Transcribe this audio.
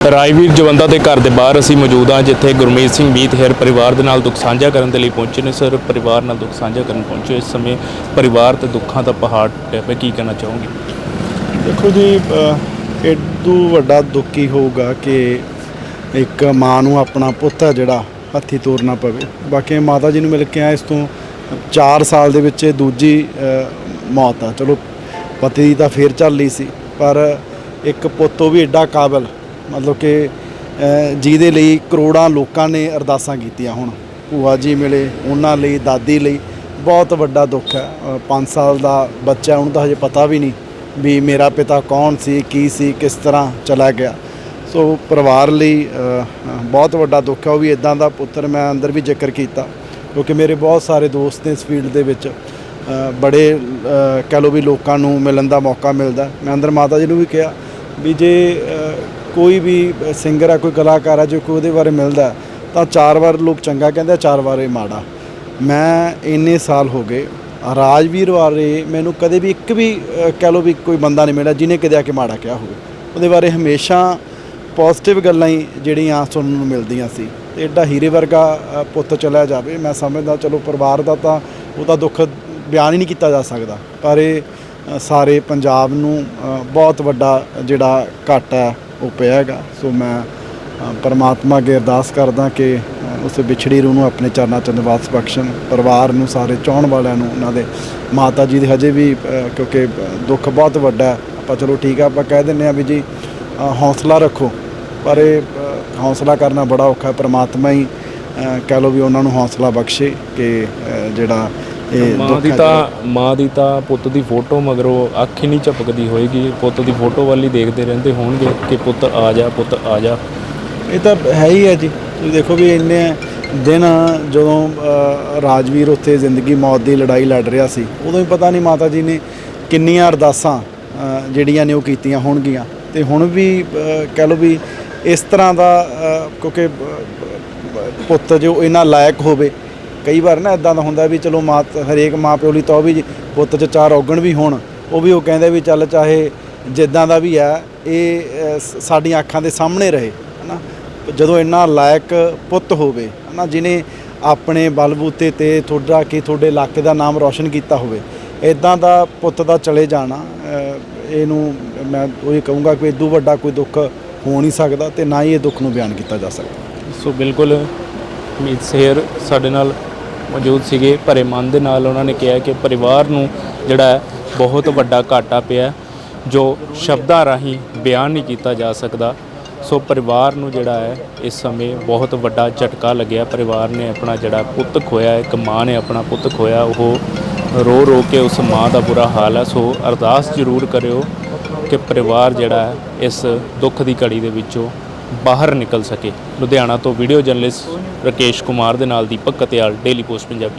ਰਾਜਵੀਰ ਜਵੰਦਾ ਦੇ ਘਰ ਦੇ ਬਾਹਰ ਅਸੀਂ ਮੌਜੂਦ ਹਾਂ ਜਿੱਥੇ ਗੁਰਮੀਤ ਸਿੰਘ ਮੀਤ ਹੇਰ ਪਰਿਵਾਰ ਦੇ ਨਾਲ ਦੁੱਖ ਸਾਂਝਾ ਕਰਨ ਦੇ ਲਈ ਪਹੁੰਚੇ ਨੇ। ਸਰ ਪਰਿਵਾਰ ਨਾਲ ਦੁੱਖ ਸਾਂਝਾ ਕਰਨ ਪਹੁੰਚੇ ਇਸ ਸਮੇਂ ਪਰਿਵਾਰ ਤੇ ਦੁੱਖਾਂ ਦਾ ਪਹਾੜ ਟੁੱਟਿਆ ਪਿਆ ਕੀ ਕਹਿਣਾ ਚਾਹੋਗੇ? ਦੇਖੋ ਜੀ ਅ, ਏਡੂ ਵੱਡਾ ਦੁੱਖ ਹੀ ਹੋਊਗਾ ਕਿ ਇੱਕ ਮਾਂ ਨੂੰ ਆਪਣਾ ਪੁੱਤ ਹੈ ਜਿਹੜਾ ਹੱਥੀ ਤੋਰਨਾ ਪਵੇ। ਬਾਕੀ ਮਾਤਾ ਜੀ ਨੂੰ ਮਿਲ ਕੇ ਆ ਇਸ ਤੋਂ 4 ਸਾਲ ਦੇ ਵਿੱਚ ਦੂਜੀ ਮੌਤ ਆ। ਚਲੋ ਪਤੀ ਦੀ ਤਾਂ ਫੇਰ ਚੱਲ ਲਈ ਸੀ ਪਰ ਇੱਕ ਪੁੱਤ ਉਹ ਵੀ ਐਡਾ ਕਾਬਲ ਮਤਲਬ ਕਿ ਜਿਹਦੇ ਲਈ ਕਰੋੜਾਂ ਲੋਕਾਂ ਨੇ ਅਰਦਾਸਾਂ ਕੀਤੀਆਂ ਹੁਣ। ਭੂਆ ਜੀ ਮਿਲੇ ਉਹਨਾਂ ਲਈ ਦਾਦੀ ਲਈ। ਬਹੁਤ ਵੱਡਾ ਦੁੱਖ ਹੈ। 5 ਸਾਲ ਦਾ ਬੱਚਾ ਉਹਨੂੰ ਤਾਂ ਹਜੇ ਪਤਾ ਵੀ ਨਹੀਂ ਵੀ ਮੇਰਾ ਪਿਤਾ ਕੌਣ ਸੀ ਕੀ ਸੀ ਕਿਸ ਤਰ੍ਹਾਂ ਚਲਾ ਗਿਆ। ਸੋ ਪਰਿਵਾਰ ਲਈ ਬਹੁਤ ਵੱਡਾ ਦੁੱਖ ਹੈ। ਉਹ ਵੀ ਇਦਾਂ ਦਾ ਪੁੱਤਰ ਮੈਂ ਅੰਦਰ ਵੀ ਜ਼ਿਕਰ ਕੀਤਾ ਕਿਉਂਕਿ ਮੇਰੇ ਬਹੁਤ ਸਾਰੇ ਦੋਸਤ ਨੇ ਇਸ ਫੀਲਡ ਦੇ ਵਿੱਚ ਬੜੇ ਅ, ਕਹਿ ਲਓ ਵੀ ਲੋਕਾਂ ਨੂੰ ਮਿਲਣ ਦਾ ਮੌਕਾ ਮਿਲਦਾ। ਮੈਂ ਅੰਦਰ ਮਾਤਾ ਜੀ ਨੂੰ ਵੀ ਕਿਹਾ ਵੀ ਜੇ ਕੋਈ ਵੀ ਸਿੰਗਰ ਆ ਕੋਈ ਕਲਾਕਾਰ ਹੈ ਜੋ ਕੋਈ ਉਹਦੇ ਬਾਰੇ ਮਿਲਦਾ ਤਾਂ ਚਾਰ ਵਾਰ ਲੋਕ ਚੰਗਾ ਕਹਿੰਦੇ ਆ, ਚਾਰ ਵਾਰ ਇਹ ਮਾੜਾ। ਮੈਂ ਇੰਨੇ ਸਾਲ ਹੋ ਗਏ ਰਾਜਵੀਰ ਬਾਰੇ ਮੈਨੂੰ ਕਦੇ ਵੀ ਇੱਕ ਵੀ ਕਹਿ ਲਓ ਵੀ ਕੋਈ ਬੰਦਾ ਨਹੀਂ ਮਿਲਿਆ ਜਿਹਨੇ ਕਦੇ ਆ ਕੇ ਮਾੜਾ ਕਿਹਾ ਹੋਵੇ। ਉਹਦੇ ਬਾਰੇ ਹਮੇਸ਼ਾ ਪੋਜ਼ਿਟਿਵ ਗੱਲਾਂ ਹੀ ਜਿਹੜੀਆਂ ਸੁਣਨ ਨੂੰ ਮਿਲਦੀਆਂ ਸੀ। ਤੇ ਐਡਾ ਹੀਰੇ ਵਰਗਾ ਪੁੱਤ ਚਲਾ ਜਾਵੇ ਮੈਂ ਸਮਝਦਾ ਚਲੋ ਪਰਿਵਾਰ ਦਾ ਤਾਂ ਉਹਦਾ ਦੁੱਖ ਬਿਆਨ ਹੀ ਨਹੀਂ ਕੀਤਾ ਜਾ ਸਕਦਾ। ਪਰ ਇਹ ਸਾਰੇ ਪੰਜਾਬ ਨੂੰ ਬਹੁਤ ਵੱਡਾ ਜਿਹੜਾ ਘਾਟਾ ਹੈ। ਉਹ ਪਿਆ ਹੈਗਾ। ਸੋ ਮੈਂ ਪਰਮਾਤਮਾ ਅੱਗੇ ਅਰਦਾਸ ਕਰਦਾ ਕਿ ਉਸ ਵਿਛੜੀ ਰੂਹ ਨੂੰ ਆਪਣੇ ਚਰਨਾਂ 'ਚ ਨਿਵਾਸ ਬਖਸ਼ਣ ਪਰਿਵਾਰ ਨੂੰ ਸਾਰੇ ਚਾਹਣ ਵਾਲਿਆਂ ਨੂੰ ਉਹਨਾਂ ਦੇ ਮਾਤਾ ਜੀ ਦੇ ਹਜੇ ਵੀ ਕਿਉਂਕਿ ਦੁੱਖ ਬਹੁਤ ਵੱਡਾ ਆਪਾਂ ਚਲੋ ਠੀਕ ਆ ਆਪਾਂ ਕਹਿ ਦਿੰਦੇ ਆ ਵੀ ਜੀ ਅ, ਹੌਸਲਾ ਰੱਖੋ। ਪਰ ਇਹ ਅ, ਹੌਸਲਾ ਕਰਨਾ ਬੜਾ ਔਖਾ ਹੈ। ਪ੍ਰਮਾਤਮਾ ਹੀ ਕਹਿ ਲਓ ਵੀ ਉਹਨਾਂ ਨੂੰ ਹੌਸਲਾ ਬਖਸ਼ੇ ਕਿ ਜਿਹੜਾ ਇਹ ਮਾਂ ਦੀ ਤਾਂ ਮਾਂ ਦੀ ਤਾਂ ਪੁੱਤ ਦੀ ਫੋਟੋ ਮਗਰੋਂ ਅੱਖ ਹੀ ਨਹੀਂ ਝਪਕਦੀ ਹੋਏਗੀ। ਪੁੱਤ ਦੀ ਫੋਟੋ ਵੱਲ ਹੀ ਦੇਖਦੇ ਰਹਿੰਦੇ ਹੋਣਗੇ ਕਿ ਪੁੱਤ ਆ ਜਾ ਪੁੱਤ ਆ ਜਾ। ਇਹ ਤਾਂ ਹੈ ਹੀ ਹੈ ਜੀ। ਤੁਸੀਂ ਦੇਖੋ ਵੀ ਇੰਨੇ ਦਿਨ ਜਦੋਂ ਰਾਜਵੀਰ ਉੱਥੇ ਜ਼ਿੰਦਗੀ ਮੌਤ ਦੀ ਲੜਾਈ ਲੜ ਰਿਹਾ ਸੀ ਉਦੋਂ ਹੀ ਪਤਾ ਨਹੀਂ ਮਾਤਾ ਜੀ ਨੇ ਕਿੰਨੀਆਂ ਅਰਦਾਸਾਂ ਜਿਹੜੀਆਂ ਨੇ ਉਹ ਕੀਤੀਆਂ ਹੋਣਗੀਆਂ। ਤੇ ਹੁਣ ਵੀ ਕਹਿ ਲਓ ਵੀ ਇਸ ਤਰ੍ਹਾਂ ਦਾ ਕਿਉਂਕਿ ਪੁੱਤ ਜੋ ਇਹਨਾਂ ਲਾਇਕ ਹੋਵੇ ਕਈ ਵਾਰ ਨਾ ਇਦਾਂ ਦਾ ਹੁੰਦਾ ਵੀ ਚਲੋ ਮਾਂ ਹਰੇਕ ਮਾਂ ਪਿਓ ਲਈ ਤਾਂ ਉਹ ਵੀ ਪੁੱਤ 'ਚ ਚਾਰ ਔਗਣ ਵੀ ਹੋਣ, ਉਹ ਵੀ ਉਹ ਕਹਿੰਦੇ ਵੀ ਚੱਲ ਚਾਹੇ ਜਿੱਦਾਂ ਦਾ ਵੀ ਹੈ, ਇਹ ਸਾਡੀਆਂ ਅੱਖਾਂ ਦੇ ਸਾਹਮਣੇ ਰਹੇ, ਹਨਾ? ਜਦੋਂ ਇੰਨਾ ਲਾਇਕ ਪੁੱਤ ਹੋਵੇ, ਹਨਾ? ਜਿਨੇ ਆਪਣੇ ਬਲਬੂਤੇ ਤੇ ਤੁਹਾਡਾ ਕਿ ਤੁਹਾਡੇ ਇਲਾਕੇ ਦਾ ਨਾਮ ਰੌਸ਼ਨ ਕੀਤਾ ਹੋਵੇ ਇਦਾਂ ਦਾ ਪੁੱਤ ਦਾ ਚਲੇ ਜਾਣਾ ਇਹਨੂੰ ਮੈਂ ਉਹੀ ਕਹੂੰਗਾ ਕਿ ਇਦੋਂ ਵੱਡਾ ਕੋਈ ਦੁੱਖ ਹੋ ਨਹੀਂ ਸਕਦਾ ਤੇ ਨਾ ਹੀ ਇਹ ਦੁੱਖ ਨੂੰ ਬਿਆਨ ਕੀਤਾ ਜਾ ਸਕਦਾ। ਸੋ ਬਿਲਕੁਲ ਮੀਤ ਸੇਰ ਸਾਡੇ ਨਾਲ ਮੌਜੂਦ ਸੀਗੇ। ਭਰੇ ਮਨ ਦੇ ਨਾਲ ਉਹਨਾਂ ਨੇ ਕਿਹਾ ਕਿ ਪਰਿਵਾਰ ਨੂੰ ਜਿਹੜਾ ਹੈ, ਬਹੁਤ ਵੱਡਾ ਘਾਟਾ ਪਿਆ ਜੋ ਸ਼ਬਦਾਂ ਰਾਹੀਂ ਬਿਆਨ ਨਹੀਂ ਕੀਤਾ ਜਾ ਸਕਦਾ। ਸੋ ਪਰਿਵਾਰ ਨੂੰ ਜਿਹੜਾ ਹੈ, ਇਸ ਸਮੇਂ ਬਹੁਤ ਵੱਡਾ ਝਟਕਾ ਲੱਗਿਆ। ਪਰਿਵਾਰ ਨੇ ਆਪਣਾ ਜਿਹੜਾ ਪੁੱਤ ਖੋਇਆ, ਇੱਕ ਮਾਂ ਨੇ ਆਪਣਾ ਪੁੱਤ ਖੋਇਆ, ਉਹ ਰੋ ਰੋ ਕੇ ਉਸ ਮਾਂ ਦਾ ਬੁਰਾ ਹਾਲ ਹੈ। ਸੋ ਅਰਦਾਸ ਜ਼ਰੂਰ ਕਰਿਓ ਕਿ ਪਰਿਵਾਰ ਜਿਹੜਾ ਹੈ, ਇਸ ਦੁੱਖ ਦੀ ਘੜੀ ਦੇ ਵਿੱਚੋਂ ਬਾਹਰ ਨਿਕਲ ਸਕੇ। ਲੁਧਿਆਣਾ ਤੋਂ ਵੀਡੀਓ ਜਰਨਲਿਸਟ ਰਕੇਸ਼ ਕੁਮਾਰ ਦੇ ਨਾਲ ਦੀਪਕ ਕਤਿਆਲ, ਡੇਲੀ ਪੋਸਟ, ਪੰਜਾਬੀ